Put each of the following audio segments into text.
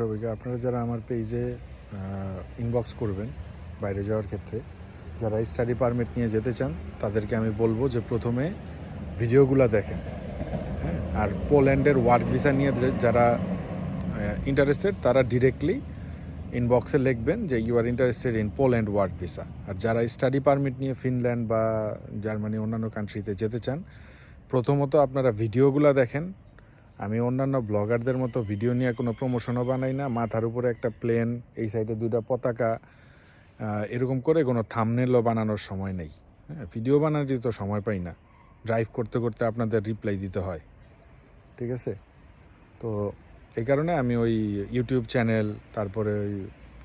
সবাইকে, আপনারা যারা আমার পেজে ইনবক্স করবেন বাইরে যাওয়ার ক্ষেত্রে, যারা স্টাডি পারমিট নিয়ে যেতে চান, তাদেরকে আমি বলব যে প্রথমে ভিডিওগুলো দেখেন। হ্যাঁ আর পোল্যান্ডের ওয়ার্ক ভিসা নিয়ে যারা ইন্টারেস্টেড তারা ডিরেক্টলি ইনবক্সে লিখবেন যে you are interested in Poland work visa আর যারা স্টাডি পারমিট নিয়ে ফিনল্যান্ড বা জার্মানি অন্যান্য কান্ট্রিতে যেতে চান, প্রথমত আপনারা ভিডিওগুলো দেখেন আমি অন্যান্য ব্লগারদের মতো ভিডিও নিয়ে কোনো প্রমোশনও বানাই না। মাথার উপরে একটা প্লেন এই সাইডে দুইটা পতাকা এরকম করে কোনো থামনেলও বানানোর সময় নেই। হ্যাঁ ভিডিও বানাতে তো সময় পাই না। ড্রাইভ করতে করতে আপনাদের রিপ্লাই দিতে হয়। ঠিক আছে? তো এই কারণে আমি ওই ইউটিউব চ্যানেল তারপরে ওই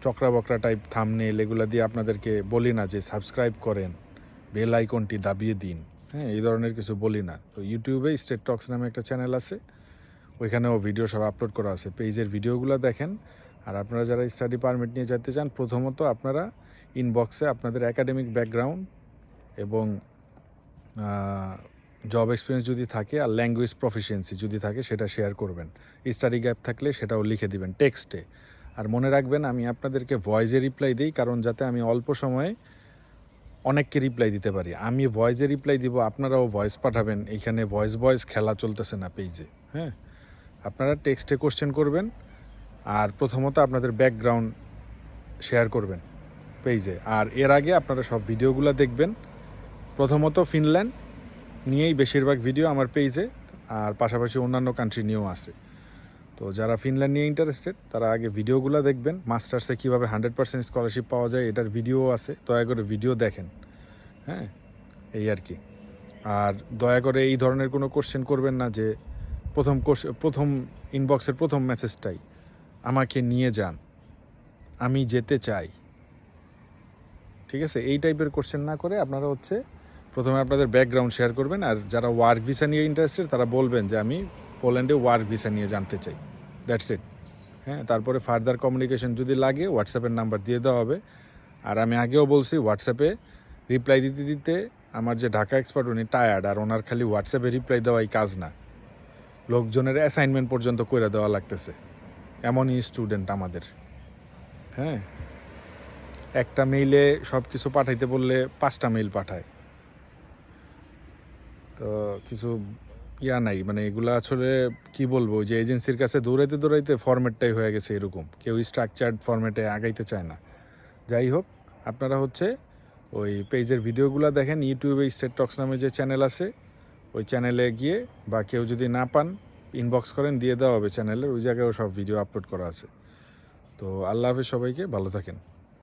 চক্রা বকরা টাইপ থামনেল এগুলো দিয়ে আপনাদেরকে বলি না যে সাবস্ক্রাইব করেন বেল আইকনটি দাবিয়ে দিন। হ্যাঁ এই ধরনের কিছু বলি না। তো ইউটিউবে স্টেট টক্স নামে একটা চ্যানেল আছে। ওইখানেও ভিডিও সব আপলোড করা আছে। পেজের ভিডিওগুলো দেখেন। আর আপনারা যারা স্টাডি পারমিট নিয়ে যেতে চান, প্রথমত আপনারা ইনবক্সে আপনাদের একাডেমিক ব্যাকগ্রাউন্ড এবং জব এক্সপিরিয়েন্স যদি থাকে আর ল্যাঙ্গুয়েজ প্রফিসিয়েন্সি যদি থাকে, সেটা শেয়ার করবেন। স্টাডি গ্যাপ থাকলে সেটাও লিখে দিবেন টেক্সটে আর মনে রাখবেন, আমি আপনাদেরকে ভয়েসে রিপ্লাই দিই, কারণ যাতে আমি অল্প সময়ে অনেককে রিপ্লাই দিতে পারি। আমি ভয়েসে রিপ্লাই দিব, আপনারাও ভয়েস পাঠাবেন। এইখানে ভয়েস ভয়েস খেলা চলতেছে না পেজে হ্যাঁ? আপনারা টেক্সটে কোশ্চেন করবেন আর প্রথমত আপনাদের ব্যাকগ্রাউন্ড শেয়ার করবেন পেজে আর এর আগে আপনারা সব ভিডিওগুলো দেখবেন। প্রথমত ফিনল্যান্ড নিয়েই বেশিরভাগ ভিডিও আমার পেজে আর পাশাপাশি অন্যান্য কান্ট্রি নিয়েও আছে। তো যারা ফিনল্যান্ড নিয়ে ইন্টারেস্টেড তারা আগে ভিডিওগুলো দেখবেন মাস্টার্সে কীভাবে হান্ড্রেড পার্সেন্ট স্কলারশিপ পাওয়া যায়, এটার ভিডিও আছে, দয়া করে ভিডিও দেখেন। হ্যাঁ এই আর কি। আর দয়া করে এই ধরনের কোনো কোশ্চেন করবেন না যে প্রথম প্রথম ইনবক্সের প্রথম মেসেজটাই আমাকে নিয়ে যান, আমি যেতে চাই। ঠিক আছে? এই টাইপের কোশ্চেন না করে আপনারা হচ্ছে প্রথমে আপনাদের ব্যাকগ্রাউন্ড শেয়ার করবেন আর যারা ওয়ার্ক ভিসা নিয়ে ইন্টারেস্টেড তারা বলবেন যে আমি পোল্যান্ডে ওয়ার্ক ভিসা নিয়ে জানতে চাই। দ্যাটস ইট হ্যাঁ তারপরে ফার্দার কমিউনিকেশন যদি লাগে হোয়াটসঅ্যাপের নাম্বার দিয়ে দেওয়া হবে। আর আমি আগেও বলছি হোয়াটসঅ্যাপে রিপ্লাই দিতে দিতে আমার যে ঢাকা এক্সপার্ট উনি টায়ার্ড আর ওনার খালি হোয়াটসঅ্যাপে রিপ্লাই দেওয়াই কাজ না। লোকজনের অ্যাসাইনমেন্ট পর্যন্ত করে দেওয়া লাগতেছে। এমনই স্টুডেন্ট আমাদের। হ্যাঁ? একটা মেইলে সব কিছু পাঠাইতে বললে পাঁচটা মেইল পাঠায়। তো কিছু ইয়া নাই মানে এগুলো আসলে কি বলব যে এজেন্সির কাছে দৌড়াইতে দৌড়াইতে ফরম্যাটটাই হয়ে গেছে এরকম। কেউ স্ট্রাকচার্ড ফরম্যাটে আগাইতে চায় না। যাই হোক, আপনারা হচ্ছে ওই পেজের ভিডিওগুলো দেখেন ইউটিউবে স্টেট টক্স নামে যে চ্যানেল আছে ওই চ্যানেলে গিয়ে বা কেউ যদি না পান ইনবক্স করেন, দিয়ে দেওয়া হবে চ্যানেলের ওই জায়গায়ও সব ভিডিও আপলোড করা আছে। তো আল্লাহ হাফিজ সবাইকে, ভালো থাকেন।